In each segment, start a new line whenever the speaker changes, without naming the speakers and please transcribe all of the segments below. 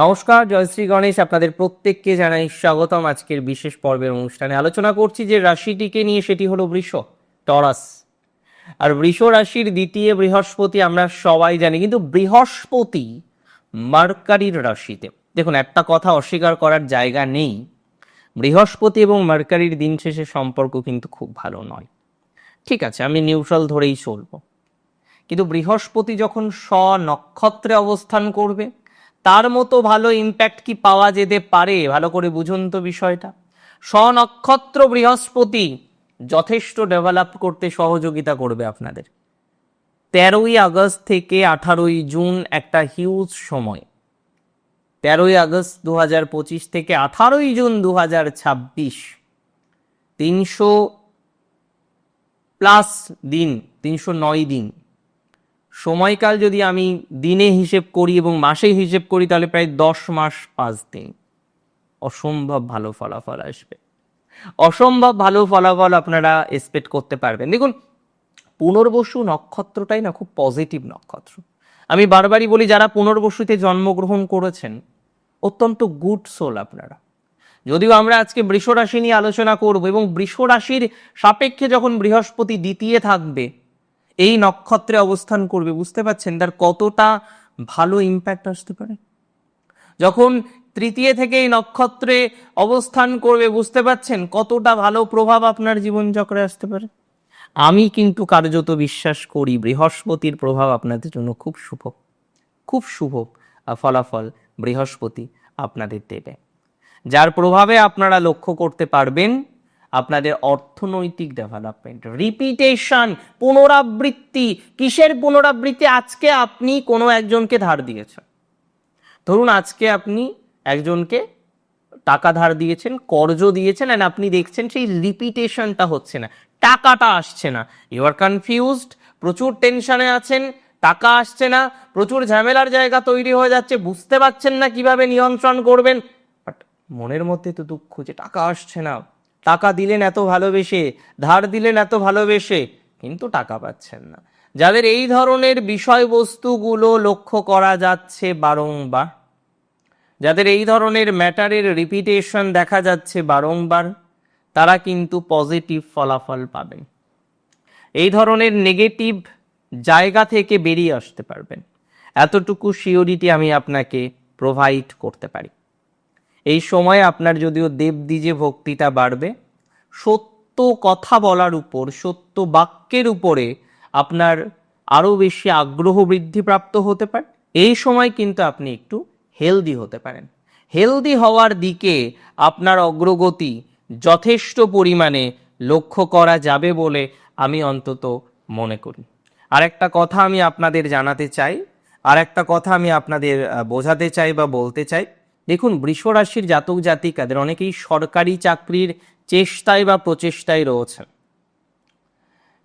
নমস্কার জয়শ্রী গণেশ। আপনাদের প্রত্যেককে জানাই স্বাগতম আজকের বিশেষ পর্বের অনুষ্ঠানে। আলোচনা করছি যে রাশিটিকে নিয়ে, সেটি হলো বৃষ, টরাস। আর বৃষ রাশির দ্বিতীয় বৃহস্পতি আমরা সবাই জানি, কিন্তু বৃহস্পতি মার্কারির রাশিতে। দেখুন, একটা কথা অস্বীকার করার জায়গা নেই। বৃহস্পতি এবং মার্কারির দিন শেষে সম্পর্ক কিন্তু খুব ভালো নয়। ঠিক আছে, আমি নিউট্রাল ধরেই চলবো। কিন্তু বৃহস্পতি যখন স্ব নক্ষত্রে অবস্থান করবে তার মতো ভালো ইম্প্যাক্ট কি পাওয়া যেতে পারে? ভালো করে বুঝুন তো বিষয়টা। স্বনক্ষত্র বৃহস্পতি যথেষ্ট ডেভেলপ করতে সহযোগিতা করবে আপনাদের। তেরোই আগস্ট থেকে আঠারোই জুন একটা হিউজ সময়। তেরোই আগস্ট দু পঁচিশ থেকে আঠারোই জুন দু হাজার ছাব্বিশ। তিনশো প্লাস দিন, তিনশো নয় দিন। সময়কাল যদি আমি দিনে হিসেব করি এবং মাসে হিসেব করি, তাহলে প্রায় দশ মাস পাঁচ দিন। অসম্ভব ভালো ফলাফল আসবে। অসম্ভব ভালো ফলাফল আপনারা এক্সপেক্ট করতে পারবেন। দেখুন, পুনর্বসু নক্ষত্রটাই না খুব পজিটিভ নক্ষত্র। আমি বারবারই বলি, যারা পুনর্বসুতে জন্মগ্রহণ করেছেন, অত্যন্ত গুড সোল আপনারা। যদিও আমরা আজকে বৃষ রাশি নিয়ে আলোচনা করব এবং বৃষ রাশির সাপেক্ষে যখন বৃহস্পতি দ্বিতীয় থাকবে এই নক্ষত্রে অবস্থান করবে, বুঝতে পারছেন? তার কতটা ভালো ইম্প্যাক্ট আসতে পারে? যখন তৃতীয় থেকে এই নক্ষত্রে অবস্থান করবে, বুঝতে পারছেন? কতটা ভালো প্রভাব আপনার জীবনচক্রে আসতে পারে? আমি কিন্তু কার্যত বিশ্বাস করি, বৃহস্পতির প্রভাব আপনাদের জন্য খুব শুভ। খুব শুভ ফলাফল বৃহস্পতি আপনাদের দেবে। যার প্রভাবে আপনারা লক্ষ্য করতে পারবেন আপনাদের অর্থনৈতিক ডেভেলপমেন্ট রিপিটেশন পুনরাবৃত্তি। কিসের পুনরাবৃত্তি? আজকে আপনি কোনো একজনকে ধার দিয়েছেন। ধরুন আজকে আপনি একজনকে টাকা ধার দিয়েছেন, কর্জ দিয়েছেন অ্যান্ড আপনি দেখছেন সেই রিপিটেশনটা হচ্ছে না। টাকাটা আসছে না। ইউ আর কনফিউজড প্রচুর টেনশনে আছেন, টাকা আসছে না, প্রচুর ঝামেলার জায়গা তৈরি হয়ে যাচ্ছে, বুঝতে পারছেন না কীভাবে নিয়ন্ত্রণ করবেন। বাট মনের মধ্যে তো দুঃখ যে টাকা আসছে না। টাকা দিলেন এত ভালোবেসে, ধার দিলেন এত ভালোবেসে, কিন্তু টাকা পাচ্ছেন না। যাদের এই ধরনের বিষয়বস্তুগুলো লক্ষ্য করা যাচ্ছে বারংবার, যাদের এই ধরনের ম্যাটারের রিপিটেশন দেখা যাচ্ছে বারংবার, তারা কিন্তু পজিটিভ ফলাফল পাবেন। এই ধরনের নেগেটিভ জায়গা থেকে বেরিয়ে আসতে পারবেন। এতটুকু সিওরিটি আমি আপনাকে প্রোভাইড করতে পারি। এই সময় আপনার যদিও দেবদ্বিজে ভক্তিটা বাড়বে, সত্য কথা বলার উপর, সত্য বাক্যের উপরে আপনার আরও বেশি আগ্রহ বৃদ্ধিপ্রাপ্ত হতে পারে। এই সময় কিন্তু আপনি একটু হেলদি হতে পারেন। হেলদি হওয়ার দিকে আপনার অগ্রগতি যথেষ্ট পরিমাণে লক্ষ্য করা যাবে বলে আমি অন্তত মনে করি। আর একটা কথা আমি আপনাদের জানাতে চাই আর একটা কথা আমি আপনাদের বোঝাতে চাই বা বলতে চাই। দেখুন, বৃষ রাশির জাতক জাতিকাদের অনেকেই সরকারি চাকরির চেষ্টায় বা প্রচেষ্টায় রয়েছেন।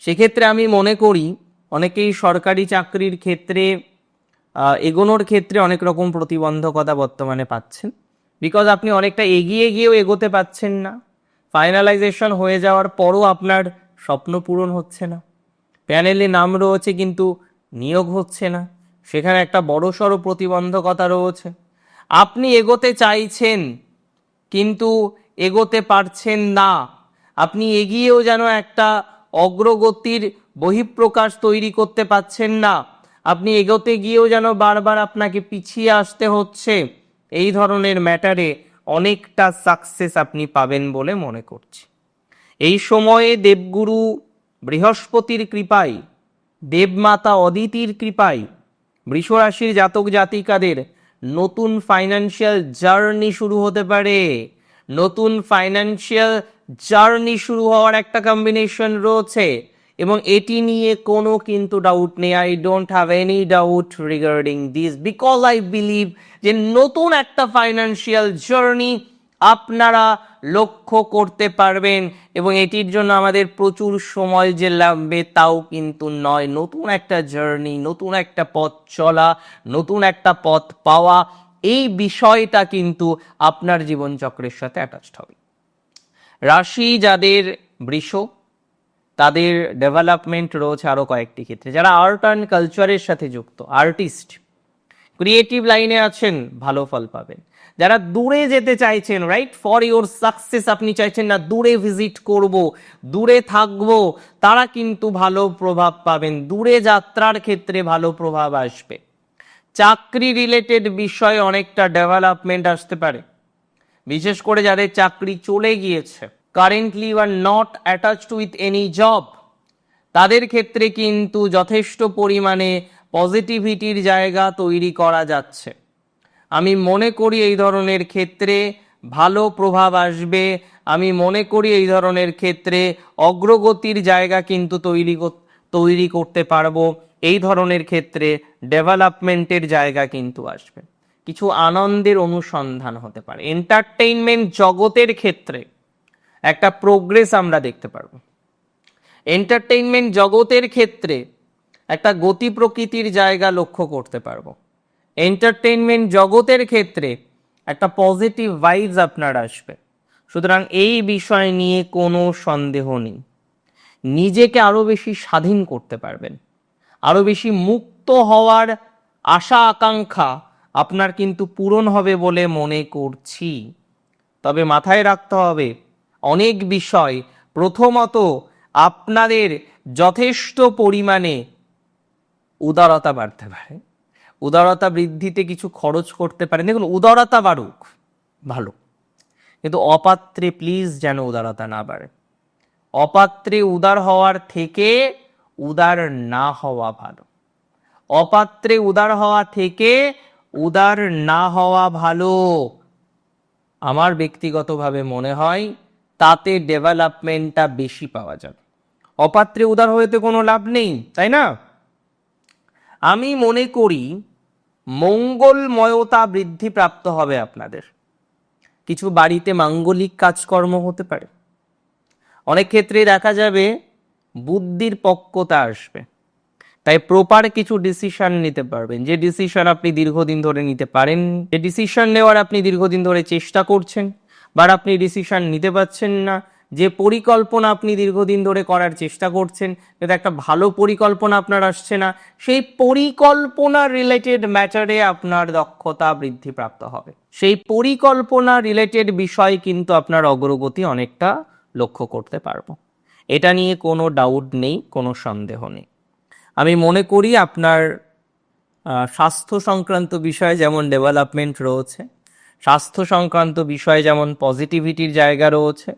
সেক্ষেত্রে আমি মনে করি, অনেকেই সরকারি চাকরির ক্ষেত্রে এগোনোর ক্ষেত্রে অনেক রকম প্রতিবন্ধকতা বর্তমানে পাচ্ছেন। বিকজ আপনি অনেকটা এগিয়ে গিয়েও এগোতে পাচ্ছেন না। ফাইনালাইজেশন হয়ে যাওয়ার পরও আপনার স্বপ্ন পূরণ হচ্ছে না। প্যানেলে নাম রয়েছে কিন্তু নিয়োগ হচ্ছে না। সেখানে একটা বড়সড় প্রতিবন্ধকতা রয়েছে। আপনি এগোতে চাইছেন, কিন্তু এগোতে পারছেন না। আপনি এগিয়েও যেন একটা অগ্রগতির বহিঃপ্রকাশ তৈরি করতে পারছেন না। আপনি এগোতে গিয়েও যেন বারবার আপনাকে পিছিয়ে আসতে হচ্ছে। এই ধরনের ম্যাটারে অনেকটা সাকসেস আপনি পাবেন বলে মনে করছি। এই সময়ে দেবগুরু বৃহস্পতির কৃপায়, দেবমাতা অদিতির কৃপায়, বৃষরাশির জাতক জাতিকাদের নতুন ফাইন্যান্সিয়াল জার্নি শুরু হতে পারে। নতুন ফাইন্যান্সিয়াল জার্নি শুরু হওয়ার একটা কম্বিনেশন রয়েছে এবং এটি নিয়ে কোনো কিন্তু ডাউট নেই। I don't have any doubt regarding this because I believe যে নতুন একটা ফাইন্যান্সিয়াল জার্নি আপনারা লক্ষ্য করতে পারবেন এবং এটির জন্য আমাদের প্রচুর সময় যে লাগবে, তাও কিন্তু নয়। নতুন একটা জার্নি নতুন একটা পথ চলা, নতুন একটা পথ পাওয়া, এই বিষয়টা কিন্তু আপনার জীবনচক্রের সাথে অ্যাটাচড হবে। রাশি যাদের বৃষ, তাদের ডেভেলপমেন্ট রয়েছে আরও কয়েকটি ক্ষেত্রে। যারা আর্ট অ্যান্ড কালচারের সাথে যুক্ত আর্টিস্ট ক্রিয়েটিভ লাইনে আছেন, ভালো ফল পাবেন। যারা দূরে যেতে চাইছেন রাইট ফর ইওর সাকসেস আপনি চাইছেন না, দূরে ভিজিট করব, দূরে থাকব, তারা কিন্তু ভালো প্রভাব পাবেন। দূরে যাত্রার ক্ষেত্রে ভালো প্রভাব আসবে। চাকরি রিলেটেড বিষয়ে অনেকটা ডেভেলপমেন্ট আসতে পারে। বিশেষ করে যাদের চাকরি চলে গিয়েছে currently you are not attached with any job তাদের ক্ষেত্রে কিন্তু যথেষ্ট পরিমাণে পজিটিভিটির জায়গা তৈরি করা যাচ্ছে। আমি মনে করি এই ধরনের ক্ষেত্রে ভালো প্রভাব আসবে। আমি মনে করি এই ধরনের ক্ষেত্রে অগ্রগতির জায়গা কিন্তু তৈরি তৈরি করতে পারব। এই ধরনের ক্ষেত্রে ডেভেলপমেন্টের জায়গা কিন্তু আসবে। কিছু আনন্দের অনুসন্ধান হতে পারে। এন্টারটেইনমেন্ট জগতের ক্ষেত্রে একটা প্রোগ্রেস আমরা দেখতে পারব। এন্টারটেইনমেন্ট জগতের ক্ষেত্রে একটা গতি প্রকৃতির জায়গা লক্ষ্য করতে পারব। এন্টারটেইনমেন্ট জগতের ক্ষেত্রে একটা পজিটিভ ভাইবস আপনার আসবে। সুতরাং এই বিষয় নিয়ে কোনো সন্দেহ নেই। নিজেকে আরও বেশি স্বাধীন করতে পারবেন। আরও বেশি মুক্ত হওয়ার আশা আকাঙ্ক্ষা আপনার কিন্তু পূরণ হবে বলে মনে করছি। তবে মাথায় রাখতে হবে, অনেক বিষয় প্রথমত আপনাদের যথেষ্ট পরিমাণে উদারতা বাড়তে পারে। উদারতা বৃদ্ধিতে কিছু খরচ করতে পারেন। দেখুন, উদারতা বাড়ুক, ভালো। কিন্তু অপাত্রে প্লিজ যেন উদারতা না বাড়ে। অপাত্রে উদার হওয়ার থেকে উদার না হওয়া ভালো। অপাত্রে উদার হওয়া থেকে উদার না হওয়া ভালো। আমার ব্যক্তিগতভাবে মনে হয় তাতে ডেভেলপমেন্টটা বেশি পাওয়া যাবে। অপাত্রে উদার হয়েতে কোনো লাভ নেই, তাই না? আমি মনে করি মঙ্গলময়তা বৃদ্ধি প্রাপ্ত হবে আপনাদের। কিছু বাড়িতে মাঙ্গলিক কাজকর্ম হতে পারে। অনেক ক্ষেত্রে দেখা যাবে বুদ্ধির পক্কতা আসবে। তাই প্রপার কিছু ডিসিশন নিতে পারবেন। যে ডিসিশন আপনি দীর্ঘদিন ধরে নিতে পারেন যে ডিসিশন নেওয়ার আপনি দীর্ঘদিন ধরে চেষ্টা করছেন, বা আপনি ডিসিশন নিতে পারছেন না যে পরিকল্পনা আপনি দীর্ঘদিন ধরে করার চেষ্টা করছেন যাতে একটা ভালো পরিকল্পনা আপনার আসছে না, সেই পরিকল্পনা রিলেটেড ম্যাটারে আপনার দক্ষতা বৃদ্ধি প্রাপ্ত হবে। সেই পরিকল্পনা রিলেটেড বিষয় কিন্তু আপনার অগ্রগতি অনেকটা লক্ষ্য করতে পারব। এটা নিয়ে কোনো ডাউট নেই, কোনো সন্দেহ নেই। আমি মনে করি আপনার স্বাস্থ্য সংক্রান্ত বিষয়ে যেমন ডেভেলপমেন্ট রয়েছে, স্বাস্থ্য সংক্রান্ত বিষয়ে যেমন পজিটিভিটির জায়গা রয়েছে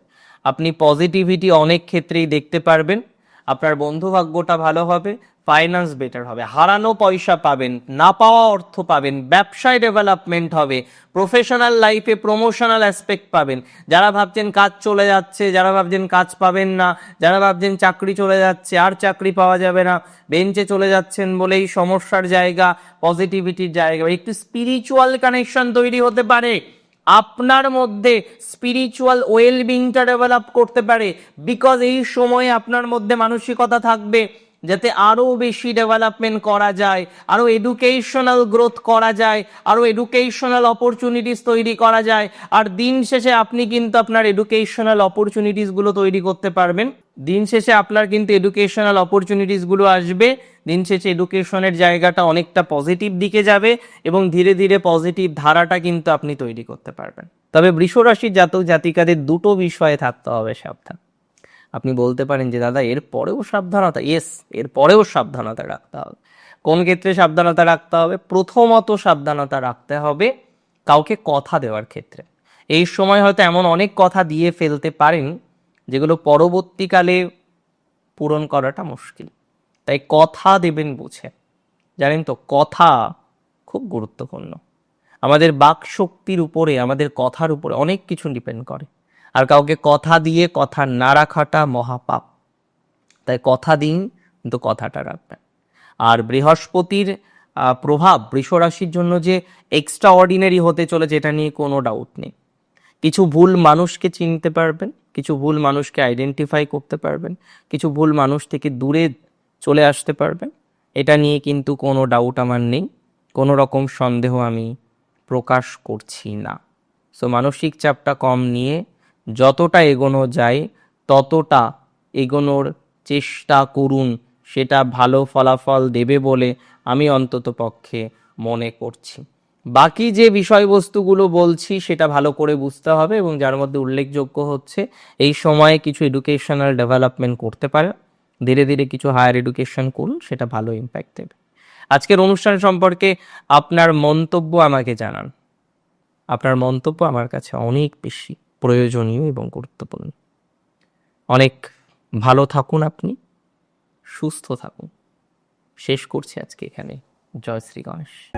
আপনি পজিটিভিটি অনেক ক্ষেত্রেই দেখতে পারবেন। আপনার বন্ধু ভাগ্যটা ভালো হবে ফাইন্যান্স বেটার হবে। হারানো পয়সা পাবেন, না পাওয়া অর্থ পাবেন, ব্যবসায় ডেভেলপমেন্ট হবে প্রফেশনাল লাইফে প্রমোশনাল অ্যাসপেক্ট পাবেন। যারা ভাবছেন কাজ চলে যাচ্ছে, যারা ভাবছেন কাজ পাবেন না, যারা ভাবছেন চাকরি চলে যাচ্ছে, আর চাকরি পাওয়া যাবে না, বেঞ্চে চলে যাচ্ছেন বলেই সমস্যার জায়গা পজিটিভিটির জায়গা, একটু স্পিরিচুয়াল কানেকশন তৈরি হতে পারে। আপনার মধ্যে স্পিরিচুয়াল ওয়েলবিংটা ডেভেলপ করতে পারে বিকজ এই সময়ে আপনার মধ্যে মানসিকতা থাকবে। যাতে আরও বেশি ডেভেলপমেন্ট করা যায়, আরও এডুকেশনাল গ্রোথ করা যায়, আরও এডুকেশনাল অপরচুনিটিস তৈরি করা যায়। আর দিন শেষে আপনি কিন্তু আপনার এডুকেশনাল অপরচুনিটিসগুলো তৈরি করতে পারবেন। দিন শেষে আপনার কিন্তু এডুকেশনাল অপরচুনিটিসগুলো আসবে। দিন শেষে এডুকেশনের জায়গাটা অনেকটা পজিটিভ দিকে যাবে এবং ধীরে ধীরে পজিটিভ ধারাটা কিন্তু আপনি তৈরি করতে পারবেন। তবে বৃষ রাশির জাতক জাতিকাদের দুটো বিষয়ে থাকতে হবে সাবধান। আপনি বলতে পারেন যে, দাদা, এর পরেও সাবধানতা। ইয়েস, এর পরেও সাবধানতা রাখতে হবে। কোন ক্ষেত্রে সাবধানতা রাখতে হবে? প্রথমত সাবধানতা রাখতে হবে কাউকে কথা দেওয়ার ক্ষেত্রে। এই সময় হয়তো এমন অনেক কথা দিয়ে ফেলতে পারেন যেগুলো পরবর্তীকালে পূরণ করাটা মুশকিল। তাই কথা দেবেন বুঝে। জানেন তো, কথা খুব গুরুত্বপূর্ণ। আমাদের বাক শক্তির উপরে, আমাদের কথার উপরে অনেক কিছু ডিপেন্ড করে। আর কাউকে কথা দিয়ে কথা না রাখাটা মহাপাপ। তাই কথা দিন, কিন্তু কথাটা রাখবেন। আর বৃহস্পতির প্রভাব বৃষ রাশির জন্য যে এক্সট্রা অর্ডিনারি হতে চলেছে, এটা নিয়ে কোনো ডাউট নেই। কিছু ভুল মানুষকে চিনতে পারবেন, কিছু ভুল মানুষকে আইডেন্টিফাই করতে পারবেন, কিছু ভুল মানুষ থেকে দূরে চলে আসতে পারবেন। এটা নিয়ে কিন্তু কোনো ডাউট আমার নেই। কোনো রকম সন্দেহ আমি প্রকাশ করছি না। সো মানসিক চাপটা কম নিয়ে যতটা এগোনো যায়, ততটা এগোনোর চেষ্টা করুন। সেটা ভালো ফলাফল দেবে বলে আমি অন্তত পক্ষে মনে করছি। বাকি যে বিষয়বস্তুগুলো বলছি, সেটা ভালো করে বুঝতে হবে এবং যার মধ্যে উল্লেখযোগ্য হচ্ছে, এই সময়ে কিছু এডুকেশনাল ডেভেলপমেন্ট করতে পারে। ধীরে ধীরে কিছু হায়ার এডুকেশন করুন, সেটা ভালো ইম্প্যাক্ট দেবে। আজকের অনুষ্ঠান সম্পর্কে আপনার মন্তব্য আমাকে জানান। আপনার মন্তব্য আমার কাছে অনেক বেশি। প্রয়োজনীয় এবং গুরুত্বপূর্ণ। অনেক ভালো থাকুন আপনি, সুস্থ থাকুন। শেষ করছি আজকে এখানে। জয় শ্রী গণেশ।